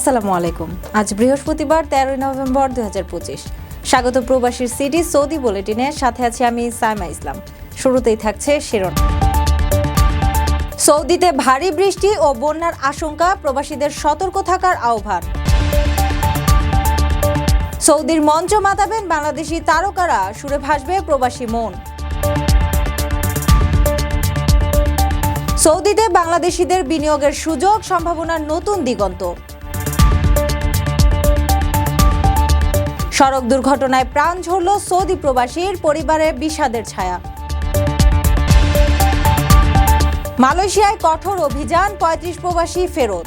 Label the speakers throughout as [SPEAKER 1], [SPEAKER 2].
[SPEAKER 1] আসসালামু আলাইকুম। আজ বৃহস্পতিবার, তেরোই নভেম্বর দুই স্বাগত প্রবাসীর সিটি সৌদি বুলেটিনে, সাথে আছি আমি সাইমা ইসলাম। শুরুতেই থাকছে শিরোনাম। সৌদিতে ভারী বৃষ্টি ও বন্যার আশঙ্কা, প্রবাসীদের সতর্ক থাকার আহ্বান। সৌদির মঞ্চ মাতাবেন বাংলাদেশি তারকারা, সুরে ভাসবে প্রবাসী মন। সৌদিতে বাংলাদেশিদের বিনিয়োগের সুযোগ, সম্ভাবনার নতুন দিগন্ত। সড়ক দুর্ঘটনায় প্রাণ ঝরল সৌদি প্রবাসীর পরিবারে বিষাদের ছায়া। মালয়েশিয়ায় কঠোর অভিযান, পঁয়ত্রিশ প্রবাসী ফেরত।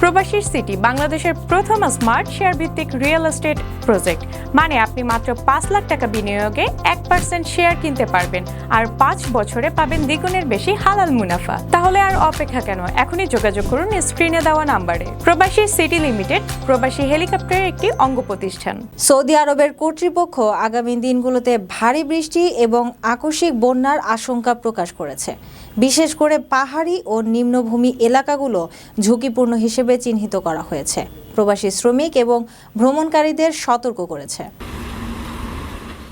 [SPEAKER 2] প্রবাসীর সিটি বাংলাদেশের প্রথম স্মার্ট শেয়ার ভিত্তিক রিয়েল এস্টেট প্রজেক্ট। মানে আপনি মাত্র পাঁচ লাখ টাকা বিনিয়োগে এক পার্সেন্ট শেয়ার কিনতে পারবেন আর পাঁচ বছরে পাবেন দ্বিগুণের বেশি হালাল মুনাফা। তাহলে আর অপেক্ষা কেন? এখনই যোগাযোগ করুন স্ক্রিনে দেওয়া নাম্বারে। প্রবাসী সিটি লিমিটেড, প্রবাসী হেলিকপ্টারের একটি অঙ্গ প্রতিষ্ঠান।
[SPEAKER 1] সৌদি আরবের কর্তৃপক্ষ আগামী দিনগুলোতে ভারী বৃষ্টি এবং আকস্মিক বন্যার আশঙ্কা প্রকাশ করেছে। বিশেষ করে পাহাড়ি ও নিম্নভূমি এলাকাগুলো ঝুঁকিপূর্ণ হিসেবে চিহ্নিত করা হয়েছে। প্রবাসী শ্রমিক এবং ভ্রমণকারীদের সতর্ক করেছে।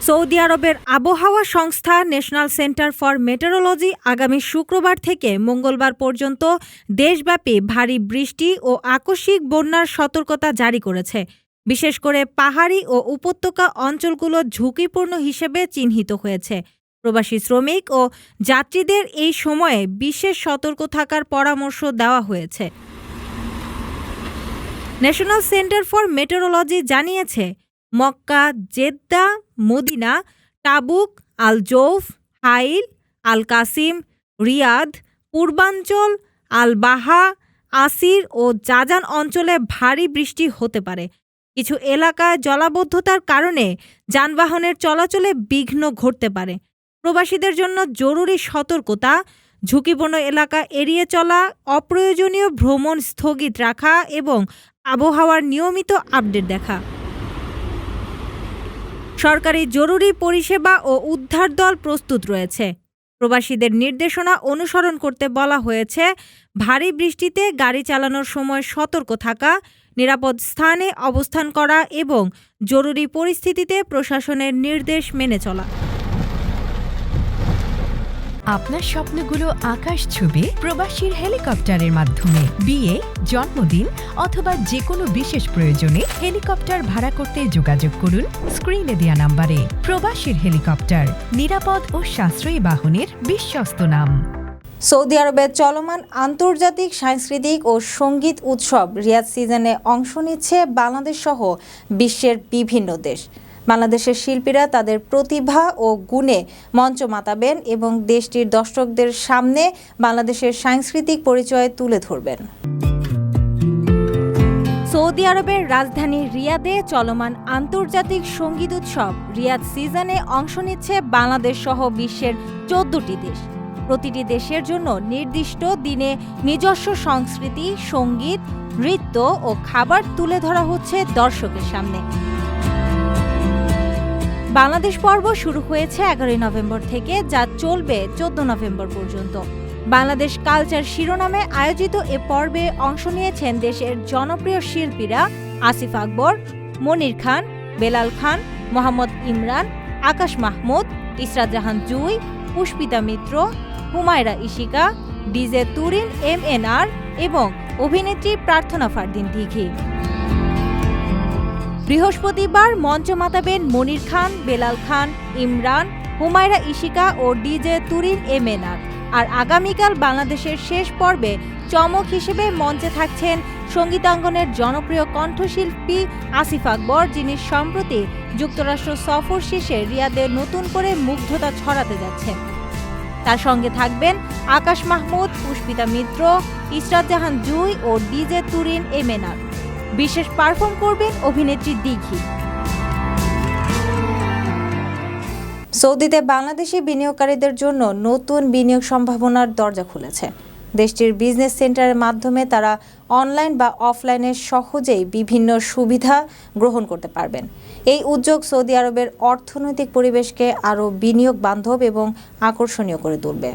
[SPEAKER 1] সৌদি আরবের আবহাওয়া সংস্থা ন্যাশনাল সেন্টার ফর মেটেরোলজি আগামী শুক্রবার থেকে মঙ্গলবার পর্যন্ত দেশব্যাপী ভারী বৃষ্টি ও আকস্মিক বন্যার সতর্কতা জারি করেছে। বিশেষ করে পাহাড়ি ও উপত্যকা অঞ্চলগুলো ঝুঁকিপূর্ণ হিসেবে চিহ্নিত হয়েছে। প্রবাসী শ্রমিক ও যাত্রীদের এই সময়ে বিশেষ সতর্ক থাকার পরামর্শ দেওয়া হয়েছে। ন্যাশনাল সেন্টার ফর মেটেরোলজি জানিয়েছে, Mecca, Jeddah, Medina Tabuk Al Jouf Hail Al Qassim Riyadh, পূর্বাঞ্চল আল বাহা আসির ও জাজান অঞ্চলে ভারী বৃষ্টি হতে পারে। কিছু এলাকায় জলাবদ্ধতার কারণে যানবাহনের চলাচলে বিঘ্ন ঘটতে পারে। প্রবাসীদের জন্য জরুরি সতর্কতা, ঝুঁকিপূর্ণ এলাকা এড়িয়ে চলা, অপ্রয়োজনীয় ভ্রমণ স্থগিত রাখা এবং আবহাওয়ার নিয়মিত আপডেট দেখা। সরকারি জরুরি পরিষেবা ও উদ্ধার দল প্রস্তুত রয়েছে। প্রবাসীদের নির্দেশনা অনুসরণ করতে বলা হয়েছে, ভারী বৃষ্টিতে গাড়ি চালানোর সময় সতর্ক থাকা, নিরাপদ স্থানে অবস্থান করা এবং জরুরি পরিস্থিতিতে প্রশাসনের নির্দেশ মেনে চলা।
[SPEAKER 3] আপনার স্বপ্নগুলো আকাশ ছুবে প্রবাসীর হেলিকপ্টারের মাধ্যমে। বিয়ে, জন্মদিন অথবা যে কোনো বিশেষ প্রয়োজনে হেলিকপ্টার ভাড়া করতে যোগাযোগ করুন স্ক্রিনে দেওয়া নাম্বারে। প্রবাসীর হেলিকপ্টার, নিরাপদ ও সাশ্রয়ী বাহনের বিশ্বস্ত নাম।
[SPEAKER 1] সৌদি আরবের চলমান আন্তর্জাতিক, সাংস্কৃতিক ও সংগীত উৎসব রিয়াদ সিজনে অংশ নিচ্ছে বাংলাদেশ সহ বিশ্বের বিভিন্ন দেশ। বাংলাদেশের শিল্পীরা তাদের প্রতিভা ও গুণে মঞ্চ মাতাবেন এবং দেশটির দর্শকদের সামনে বাংলাদেশের সাংস্কৃতিক পরিচয় তুলে ধরবেন। সৌদি আরবের রাজধানী রিয়াদে চলমান আন্তর্জাতিক সংগীত উৎসব রিয়াদ সিজনে অংশ নিচ্ছে বাংলাদেশ সহ বিশ্বের চোদ্দটি দেশ। প্রতিটি দেশের জন্য নির্দিষ্ট দিনে নিজস্ব সংস্কৃতি, সংগীত, নৃত্য ও খাবার তুলে ধরা হচ্ছে দর্শকের সামনে। বাংলাদেশ পর্ব শুরু হয়েছে এগারোই নভেম্বর থেকে, যা চলবে চোদ্দ নভেম্বর পর্যন্ত। বাংলাদেশ কালচার শিরোনামে আয়োজিত এ পর্বে অংশ নিয়েছেন দেশের জনপ্রিয় শিল্পীরা Asif Akbar, Monir Khan, Belal Khan, Mohammad Imran, Akash Mahmud Israt Jahan Jui, Pushpita Mitra, Humayra Ishika, DJ Turin, M N R এবং অভিনেত্রী প্রার্থনা ফারদিন দিঘি বৃহস্পতিবার মঞ্চ মাতাবেন মনির খান, বেলাল খান, ইমরান, হুমায়রা ইশিকা ও DJ Turin M N R. আগামীকাল বাংলাদেশের শেষ পর্বে চমক হিসেবে মঞ্চে থাকছেন সঙ্গীতাঙ্গনের জনপ্রিয় কণ্ঠশিল্পী আসিফ আকবর, যিনি সম্প্রতি যুক্তরাষ্ট্র সফর শেষে রিয়াদে নতুন করে মুগ্ধতা ছড়াতে যাচ্ছেন। তার সঙ্গে থাকবেন আকাশ মাহমুদ, পুষ্পিতা মিত্র ইসরাত জাহান জুই ও ডিজে তুরিন এমেনার বিশেষ পারফর্ম করবেন অভিনেত্রী দিঘি। সৌদিতে বাংলাদেশি বিনিয়োগকারীদের জন্য নতুন বিনিয়োগ সম্ভাবনার দরজা খুলেছে। দেশটির বিজনেস সেন্টারের মাধ্যমে তারা অনলাইন বা অফলাইনে সহজেই বিভিন্ন সুবিধা গ্রহণ করতে পারবেন। এই উদ্যোগ সৌদি আরবের অর্থনৈতিক পরিবেশকে আরও বিনিয়োগ বান্ধব এবং আকর্ষণীয় করে তুলবে।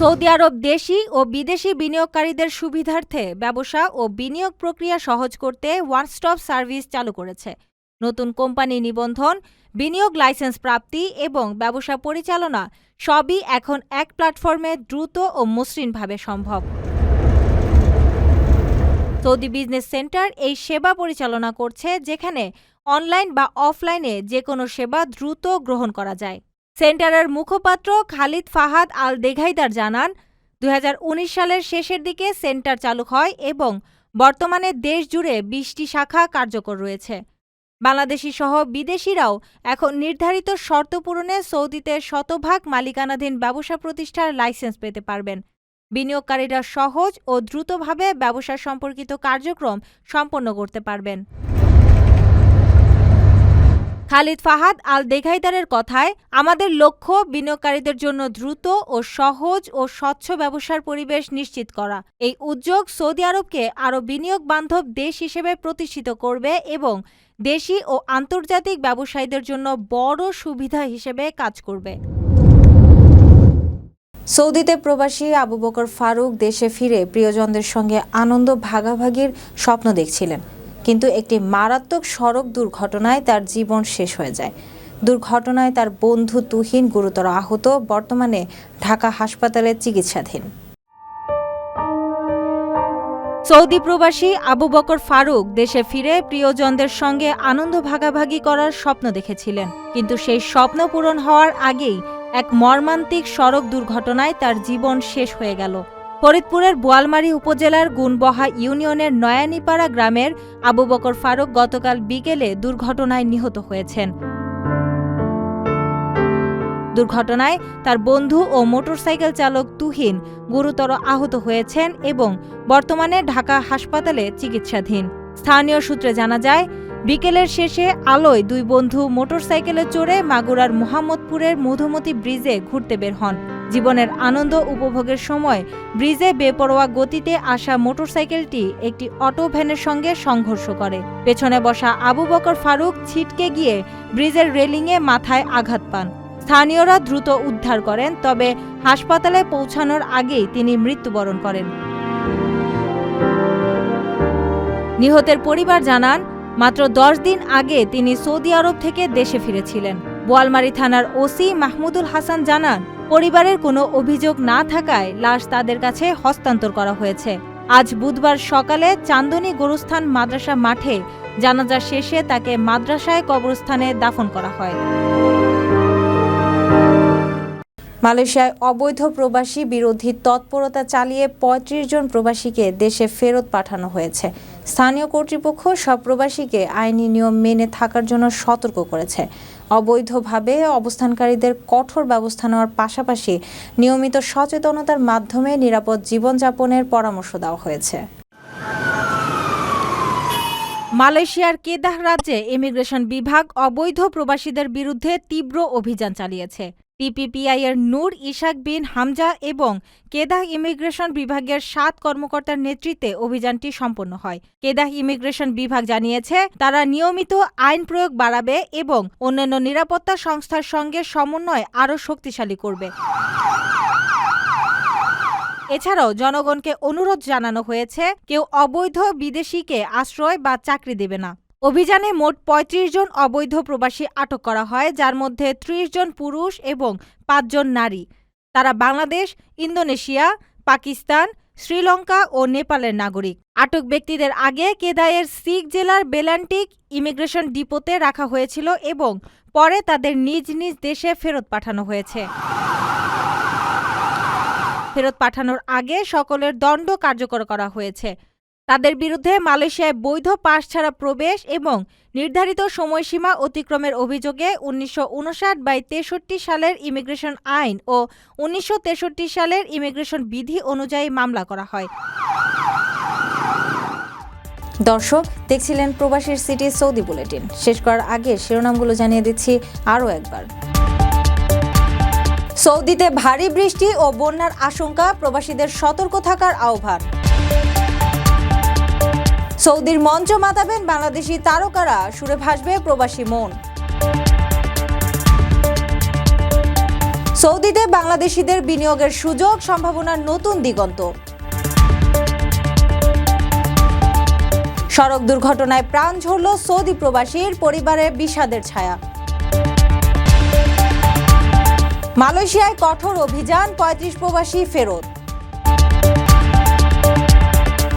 [SPEAKER 1] সৌদি আরব দেশি ও বিদেশি বিনিয়োগকারীদের সুবিধার্থে ব্যবসা ও বিনিয়োগ প্রক্রিয়া সহজ করতে ওয়ান স্টপ সার্ভিস চালু করেছে। নতুন কোম্পানি নিবন্ধন, বিনিয়োগ লাইসেন্স প্রাপ্তি এবং ব্যবসা পরিচালনা সবই এখন এক প্ল্যাটফর্মে দ্রুত ও মসৃণভাবে সম্ভব। সৌদি বিজনেস সেন্টার এই সেবা পরিচালনা করছে যেখানে অনলাইন বা অফলাইনে যে কোনো সেবা দ্রুত গ্রহণ করা যায়। সেন্টারের মুখপাত্র খালিদ ফাহাদ আল দেঘাইদার জানান, দুই হাজার উনিশ সালের শেষের দিকে সেন্টার চালু হয় এবং বর্তমানে দেশ জুড়ে বিশটি শাখা কার্যকর রয়েছে। বাংলাদেশি সহ বিদেশিরাও এখন নির্ধারিত শর্ত পূরণে সৌদিতে শতভাগ মালিকানাধীন ব্যবসা প্রতিষ্ঠার লাইসেন্স পেতে পারবেন। বিনিয়োগকারীরা সহজ ও দ্রুতভাবে ব্যবসা সম্পর্কিত কার্যক্রম সম্পন্ন করতে পারবেন। খালিদ ফাহাদ আল দেঘাইদারের কথায়, আমাদের লক্ষ্য বিনিয়োগকারীদের জন্য দ্রুত ও সহজ ও স্বচ্ছ ব্যবসার পরিবেশ নিশ্চিত করা। এই উদ্যোগ সৌদি আরবকে আরও বিনিয়োগ বান্ধব দেশ হিসেবে প্রতিষ্ঠিত করবে এবং দেশি ও আন্তর্জাতিক ব্যবসায়ীদের জন্য বড় সুবিধা হিসেবে কাজ করবে। সৌদিতে প্রবাসী আবু বকর ফারুক দেশে ফিরে প্রিয়জনদের সঙ্গে আনন্দ ভাগাভাগির স্বপ্ন দেখছিলেন। কিন্তু একটি মারাত্মক সড়ক দুর্ঘটনায় তার জীবন শেষ হয়ে যায়। দুর্ঘটনায় তার বন্ধু তুহিন গুরুতর আহত, বর্তমানে ঢাকা হাসপাতালে চিকিৎসাধীন। সৌদি প্রবাসী আবু বকর ফারুক দেশে ফিরে প্রিয়জনদের সঙ্গে আনন্দ ভাগাভাগি করার স্বপ্ন দেখেছিলেন। কিন্তু সেই স্বপ্ন পূরণ হওয়ার আগেই এক মর্মান্তিক সড়ক দুর্ঘটনায় তার জীবন শেষ হয়ে গেল। ফরিদপুরের বোয়ালমারী উপজেলার গুণবহা ইউনিয়নের নয়ানীপাড়া গ্রামের আবু বকর ফারুক গতকাল বিকেলে দুর্ঘটনায় নিহত হয়েছেন। দুর্ঘটনায় তার বন্ধু ও মোটরসাইকেল চালক তুহিন গুরুতর আহত হয়েছেন এবং বর্তমানে ঢাকা হাসপাতালে চিকিৎসাধীন। স্থানীয় সূত্রে জানা যায়, বিকেলের শেষে আলোয় দুই বন্ধু মোটরসাইকেলে চড়ে মাগুরার মোহাম্মদপুরের মধুমতি ব্রিজে ঘুরতে বের হন। জীবনের আনন্দ উপভোগের সময় ব্রিজে বেপরোয়া গতিতে আসা মোটরসাইকেলটি একটি অটো ভ্যানের সঙ্গে সংঘর্ষ করে। পেছনে বসা আবু বকর ফারুক ছিটকে গিয়ে ব্রিজের রেলিংয়ে মাথায় আঘাত পান। স্থানীয়রা দ্রুত উদ্ধার করেন, তবে হাসপাতালে পৌঁছানোর আগেই তিনি মৃত্যুবরণ করেন। নিহতের পরিবার জানান, মাত্র দশ দিন আগে তিনি সৌদি আরব থেকে দেশে ফিরেছিলেন। বোয়ালমারী থানার ওসি মাহমুদুল হাসান জানান পরিবারের কোনো অভিযোগ না থাকায় লাশ তাদের কাছে হস্তান্তর করা হয়েছে। আজ বুধবার সকালে চান্দনী গোরস্থান মাদ্রাসা মাঠে জানাজা শেষে তাকে মাদ্রাসায় কবরস্থানে দাফন করা হয়। মালয়েশিয়ায় অবৈধ প্রবাসী বিরোধী তৎপরতা চালিয়ে ৩৫ জন প্রবাসীকে দেশে ফেরত পাঠানো হয়েছে। স্থানীয় কর্তৃপক্ষ সব প্রবাসীকে আইনি নিয়ম মেনে থাকার জন্য সতর্ক করেছে। অবৈধভাবে অবস্থানকারীদের কঠোর ব্যবস্থা নেওয়ার পাশাপাশি নিয়মিত সচেতনতার মাধ্যমে নিরাপদ জীবনযাপনের পরামর্শ দেওয়া হয়েছে। মালয়েশিয়ার কেদাহ রাজ্যে ইমিগ্রেশন বিভাগ অবৈধ প্রবাসীদের বিরুদ্ধে তীব্র অভিযান চালিয়েছে। টিপিপিআই এর নূর ইশাক বিন হামজা এবং কেদাহ ইমিগ্রেশন বিভাগের সাত কর্মকর্তার নেতৃত্বে অভিযানটি সম্পন্ন হয়। কেদাহ ইমিগ্রেশন বিভাগ জানিয়েছে, তারা নিয়মিত আইন প্রয়োগ বাড়াবে এবং অন্যান্য নিরাপত্তা সংস্থার সঙ্গে সমন্বয় আরও শক্তিশালী করবে। এছাড়াও জনগণকে অনুরোধ জানানো হয়েছে, কেউ অবৈধ বিদেশিকে আশ্রয় বা চাকরি দেবে না। অভিযানে মোট ৩৫ জন অবৈধ প্রবাসী আটক করা হয়, যার মধ্যে ৩০ জন পুরুষ এবং পাঁচজন নারী। তারা বাংলাদেশ, ইন্দোনেশিয়া, পাকিস্তান, শ্রীলঙ্কা ও নেপালের নাগরিক। আটক ব্যক্তিদের আগে কেদায়ের সিক জেলার বেলান্টিক ইমিগ্রেশন ডিপোতে রাখা হয়েছিল এবং পরে তাদের নিজ নিজ দেশে ফেরত পাঠানো হয়েছে। ফেরত পাঠানোর আগে সকলের দণ্ড কার্যকর করা হয়েছে। তাদের বিরুদ্ধে মালয়েশিয়ায় বৈধ পাস ছাড়া প্রবেশ এবং নির্ধারিত সময়সীমা অতিক্রমের অভিযোগে উনিশশো উনষাট বাই তেষট্টি সালের ইমিগ্রেশন আইন ও উনিশশো তেষট্টি সালের ইমিগ্রেশন বিধি অনুযায়ী মামলা করা হয়। দর্শক, দেখছিলেন প্রবাসীর সিটি সৌদি বুলেটিন। শেষ করার আগে শিরোনামগুলো জানিয়ে দিচ্ছি আরও একবার। সৌদিতে ভারী বৃষ্টি ও বন্যার আশঙ্কা, প্রবাসীদের সতর্ক থাকার আহ্বান। সৌদির মঞ্চ মাতাবেন বাংলাদেশি তারকারা। সুরে ভাসবে প্রবাসী মন। সৌদিতে বাংলাদেশিদের বিনিয়োগের সুযোগ, সম্ভাবনার নতুন দিগন্ত। সড়ক দুর্ঘটনায় প্রাণ ঝরল সৌদি প্রবাসীর পরিবারে বিষাদের ছায়া। মালয়েশিয়ায় কঠোর অভিযান, পঁয়ত্রিশ প্রবাসী ফেরত।